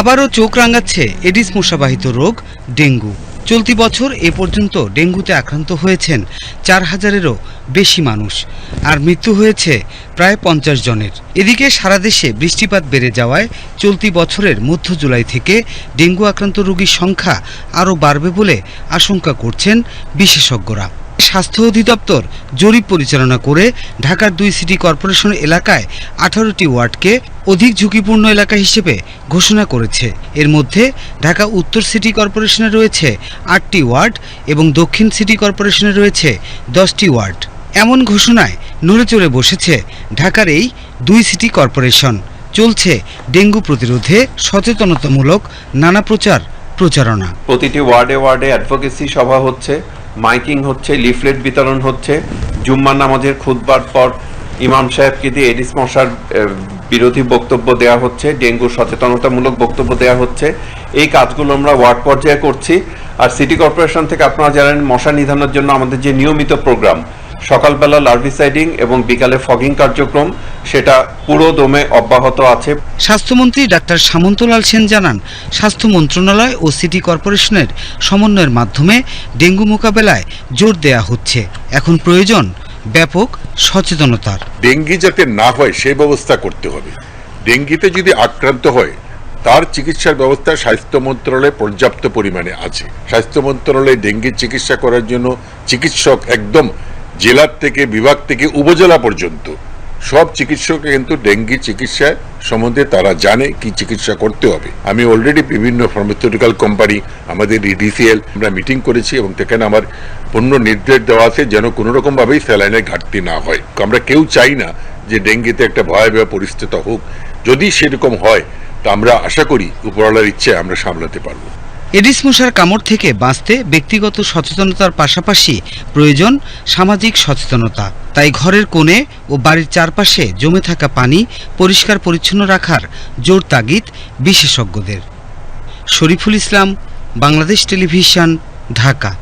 আবারও চোখ রাঙাচ্ছে এডিস মশাবাহিত রোগ, ডেঙ্গু। চলতি বছর এ পর্যন্ত ডেঙ্গুতে আক্রান্ত হয়েছেন চার হাজারেরও বেশি মানুষ আর মৃত্যু হয়েছে প্রায় পঞ্চাশ জনের। এদিকে সারা দেশে বৃষ্টিপাত বেড়ে যাওয়ায় চলতি বছরের মধ্য জুলাই থেকে ডেঙ্গু আক্রান্ত রোগীর সংখ্যা আরও বাড়বে বলে আশঙ্কা করছেন বিশেষজ্ঞরা। স্বাস্থ্য অধিদপ্তর জরিপ পরিচালনা করে ঢাকার দুই সিটি কর্পোরেশন এলাকায় আঠারোটি ওয়ার্ডকে অধিক ঝুঁকিপূর্ণ এলাকা হিসেবে ঘোষণা করেছে। এর মধ্যে ঢাকা উত্তর সিটি কর্পোরেশনে রয়েছে আটটি ওয়ার্ড এবং দক্ষিণ সিটি কর্পোরেশনে রয়েছে দশটি ওয়ার্ড। এমন ঘোষণায় নড়ে চড়ে বসেছে ঢাকার এই দুই সিটি কর্পোরেশন। চলছে ডেঙ্গু প্রতিরোধে সচেতনতামূলক নানা প্রচার প্রচারণা প্রতিটি ওয়ার্ডে ওয়ার্ডে অ্যাডভোকেসি সভা হচ্ছে। মাইকিং হচ্ছে, লিফলেট বিতরণ হচ্ছে। জুম্মা নামাজের খুদবার পর ইমাম সাহেবকে দিয়ে এডিস মশার বিরোধী বক্তব্য দেওয়া হচ্ছে, ডেঙ্গু সচেতনতামূলক বক্তব্য দেওয়া হচ্ছে। এই কাজগুলো আমরা ওয়ার্ড পর্যায়ে করছি। আর সিটি কর্পোরেশন থেকে আপনারা জানেন, মশা নিধনের জন্য আমাদের যে নিয়মিত প্রোগ্রাম সকালবেলা লার্ভিসাইডিং এবং বিকালে ফগিং কার্যক্রম সেটা পুরো দমে অব্যাহত আছে। স্বাস্থ্যমন্ত্রী ডাক্তার সামন্তলাল সেন জানান স্বাস্থ্য মন্ত্রণালয় ও সিটি কর্পোরেশনের সমন্বয়ের মাধ্যমে ডেঙ্গু মোকাবেলায় জোর দেয়া হচ্ছে। এখন প্রয়োজন ব্যাপক সচেতনতার। ডেঙ্গি যাতে না হয় সেই ব্যবস্থা করতে হবে। ডেঙ্গিতে যদি আক্রান্ত হয় তার চিকিৎসার ব্যবস্থা স্বাস্থ্য মন্ত্রণালয়ে পর্যাপ্ত পরিমাণে আছে। স্বাস্থ্য মন্ত্রণালয়ে ডেঙ্গির চিকিৎসা করার জন্য চিকিৎসক একদম জেলার থেকে বিভাগ থেকে উপজেলা পর্যন্ত। সব চিকিৎসক কিন্তু ডেঙ্গি চিকিৎসা সম্বন্ধে তারা জানে কি চিকিৎসা করতে হবে। আমি অলরেডি বিভিন্ন ফার্মাসিউটিক্যাল কোম্পানি আমাদের ইডিসিএল আমরা মিটিং করেছি এবং সেখানে আমার পূর্ণ নির্দেশ দেওয়া আছে যেন কোনো রকম ভাবেই স্যালাইনের ঘাটতি না হয়। আমরা কেউ চাই না যে ডেঙ্গিতে একটা ভয়াবহ পরিস্থিতি হোক। যদি সেরকম হয়, তা আমরা আশা করি উপরওয়ালার ইচ্ছে আমরা সামলাতে পারব। এডিস মশার কামড় থেকে বাঁচতে ব্যক্তিগত সচেতনতার পাশাপাশি প্রয়োজন সামাজিক সচেতনতা। তাই ঘরের কোণে ও বাড়ির চারপাশে জমে থাকা পানি পরিষ্কার পরিচ্ছন্ন রাখার জোর তাগিদ বিশেষজ্ঞদের। শরীফুল ইসলাম, বাংলাদেশ টেলিভিশন, ঢাকা।